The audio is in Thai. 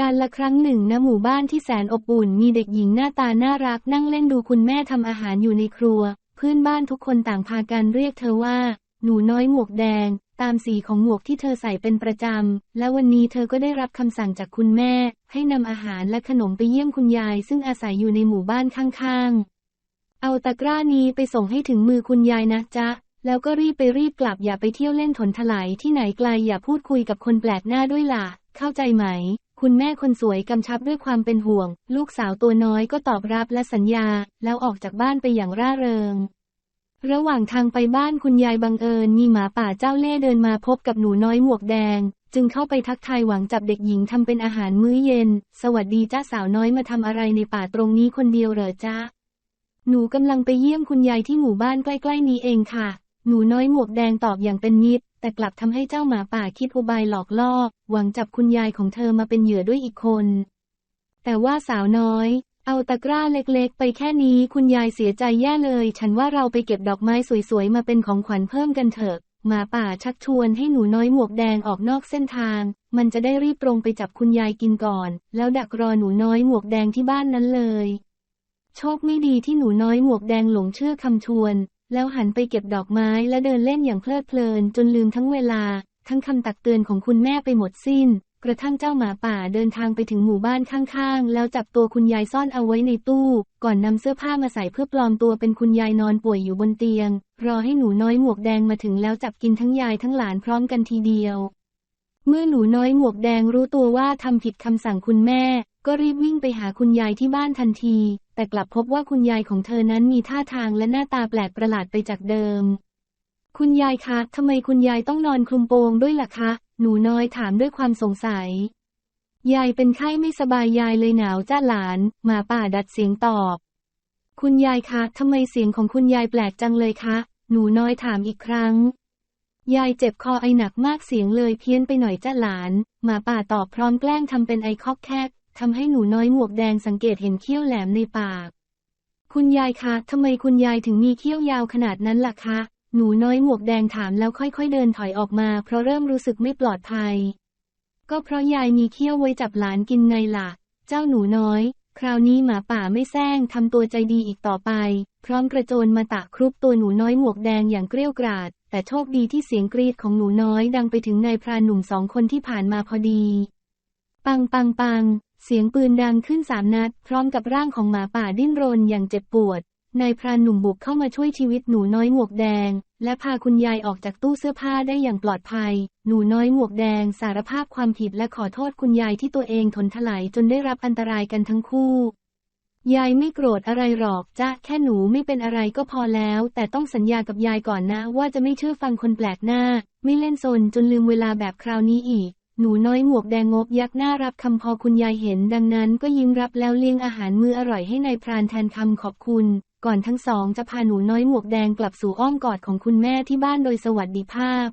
การละครั้งหนึ่งณหมู่บ้านที่แสนอบอุ่น มีเด็กหญิงหน้าตาน่ารักนั่งเล่นดูคุณแม่ทำอาหารอยู่ในครัว เพื่อนบ้านทุกคนต่างพากันเรียกเธอว่า หนูน้อยหมวกแดง ตามสีของหมวกที่เธอใส่เป็นประจำ และวันนี้เธอก็ได้รับคำสั่งจากคุณแม่ ให้นำอาหารและขนมไปเยี่ยมคุณยาย ซึ่งอาศัยอยู่ในหมู่บ้านข้างๆ เอาตะกร้านี้ไปส่งให้ถึงมือคุณยายนะจ๊ะ แล้วก็รีบไปรีบกลับอย่าไปเที่ยวเล่นถนถลายที่ไหนไกลอย่าพูดคุยกับคนแปลกหน้าด้วยล่ะ เข้าใจไหม คุณแม่คนสวยกำชับด้วยความเป็นห่วง ลูกสาวตัวน้อยก็ตอบรับและสัญญา แล้วออกจากบ้านไปอย่างร่าเริง ระหว่างทางไปบ้านคุณยายบังเอิญมีหมาป่าเจ้าเล่เดินมาพบกับหนูน้อยหมวกแดง จึงเข้าไปทักทายหวังจับเด็กหญิงทำเป็นอาหารมื้อเย็น สวัสดีจ้าสาวน้อยมาทำอะไรในป่าตรงนี้คนเดียวเหรอจ้าหนูกำลังไปเยี่ยมคุณยายที่หมู่บ้านใกล้ๆนี้เองค่ะ หนูน้อยหมวกแดงตอบอย่างเป็นมิตร แต่กลับทำให้เจ้าหมาป่าคิดอุบายหลอกล่อ หวังจับคุณยายของเธอมาเป็นเหยื่อด้วยอีกคน แต่ว่าสาวน้อย เอาตะกร้าเล็กๆ ไปแค่นี้คุณยายเสียใจแย่เลย ฉันว่าเราไปเก็บดอกไม้สวยๆ มาเป็นของขวัญเพิ่มกันเถอะ หมาป่าชักชวนให้หนูน้อยหมวกแดงออกนอกเส้นทาง มันจะได้รีบตรงไปจับคุณยายกินก่อน แล้วดักรอหนูน้อยหมวกแดงที่บ้านนั้นเลย โชคไม่ดีที่หนูน้อยหมวกแดงหลงเชื่อคำชวน แล้วหันไปเก็บดอกไม้และเดินเล่นอย่างเพลิดเพลินจนลืมทั้งเวลา ทั้งคำตักเตือนของคุณแม่ไปหมดสิ้น กระทั่งเจ้าหมาป่าเดินทางไปถึงหมู่บ้านข้างๆ แล้วจับตัวคุณยายซ่อนเอาไว้ในตู้ ก่อนนำเสื้อผ้ามาใส่เพื่อปลอมตัวเป็นคุณยายนอนป่วยอยู่บนเตียง รอให้หนูน้อยหมวกแดงมาถึงแล้วจับกินทั้งยายทั้งหลานพร้อมกันทีเดียว เมื่อหนูน้อยหมวกแดงรู้ตัวว่าทำผิดคำสั่งคุณแม่ ก็รีบวิ่งไปหาคุณยายที่บ้านทันที แต่กลับพบว่าคุณยายของเธอนั้นมีท่าทางและหน้าตาแปลกประหลาดไปจากเดิม คุณยายคะทำไมคุณยายต้องนอนคลุมโปงด้วยล่ะคะ หนูน้อยถามด้วยความสงสัย ยายเป็นไข้ไม่สบายยายเลยหนาวจ้าหลาน หมาป่าดัดเสียงตอบ คุณยายคะทำไมเสียงของคุณยายแปลกจังเลยคะ หนูน้อยถามอีกครั้ง ยายเจ็บคอไอหนักมากเสียงเลยเพี้ยนไปหน่อยจ้าหลาน หมาป่าตอบพร้อมแกล้งทำเป็นไอคอกแคก ทำให้หนูน้อยหมวกแดงสังเกตเห็นเขี้ยวแหลมในปาก คุณยายคะทำไมคุณยายถึงมีเขี้ยวยาวขนาดนั้นล่ะคะ หนูน้อยหมวกแดงถามแล้วค่อยๆเดินถอยออกมา เพราะเริ่มรู้สึกไม่ปลอดภัย ก็เพราะยายมีเขี้ยวไว้จับหลานกินไงล่ะ เจ้าหนูน้อย คราวนี้หมาป่าไม่แซงทำตัวใจดีอีกต่อไป พร้อมกระโจนมาตะครุบตัวหนูน้อยหมวกแดงอย่างเกรี้ยวกราด แต่โชคดีที่เสียงกรีดของหนูน้อยดังไปถึงนายพรานหนุ่มสองคนที่ผ่านมาพอดี ปังปังปัง เสียงปืนดังขึ้นสามนัด พร้อมกับร่างของหมาป่าดิ้นรนอย่างเจ็บปวด นายพรานหนุ่มบุกเข้ามาช่วยชีวิตหนูน้อยหมวกแดง และพาคุณยายออกจากตู้เสื้อผ้าได้อย่างปลอดภัย หนูน้อยหมวกแดงสารภาพความผิดและขอโทษคุณยายที่ตัวเองทนถลายจนได้รับอันตรายกันทั้งคู่ ยายไม่โกรธอะไรหรอกจ้ะแค่หนูไม่เป็นอะไรก็พอแล้ว แต่ต้องสัญญากับยายก่อนนะว่าจะไม่เชื่อฟังคนแปลกหน้า ไม่เล่นซนจนลืมเวลาแบบคราวนี้อีก หนูน้อยหมวกแดงงบยักหน้ารับคำพอคุณยายเห็นดังนั้นก็ยิ้มรับแล้วเลี้ยงอาหารมื้ออร่อยให้ในายพรานแทนคำขอบคุณ ก่อนทั้งสองจะพาหนูน้อยหมวกแดงกลับสู่อ้อมกอดของคุณแม่ที่บ้านโดยสวัสดิภาพ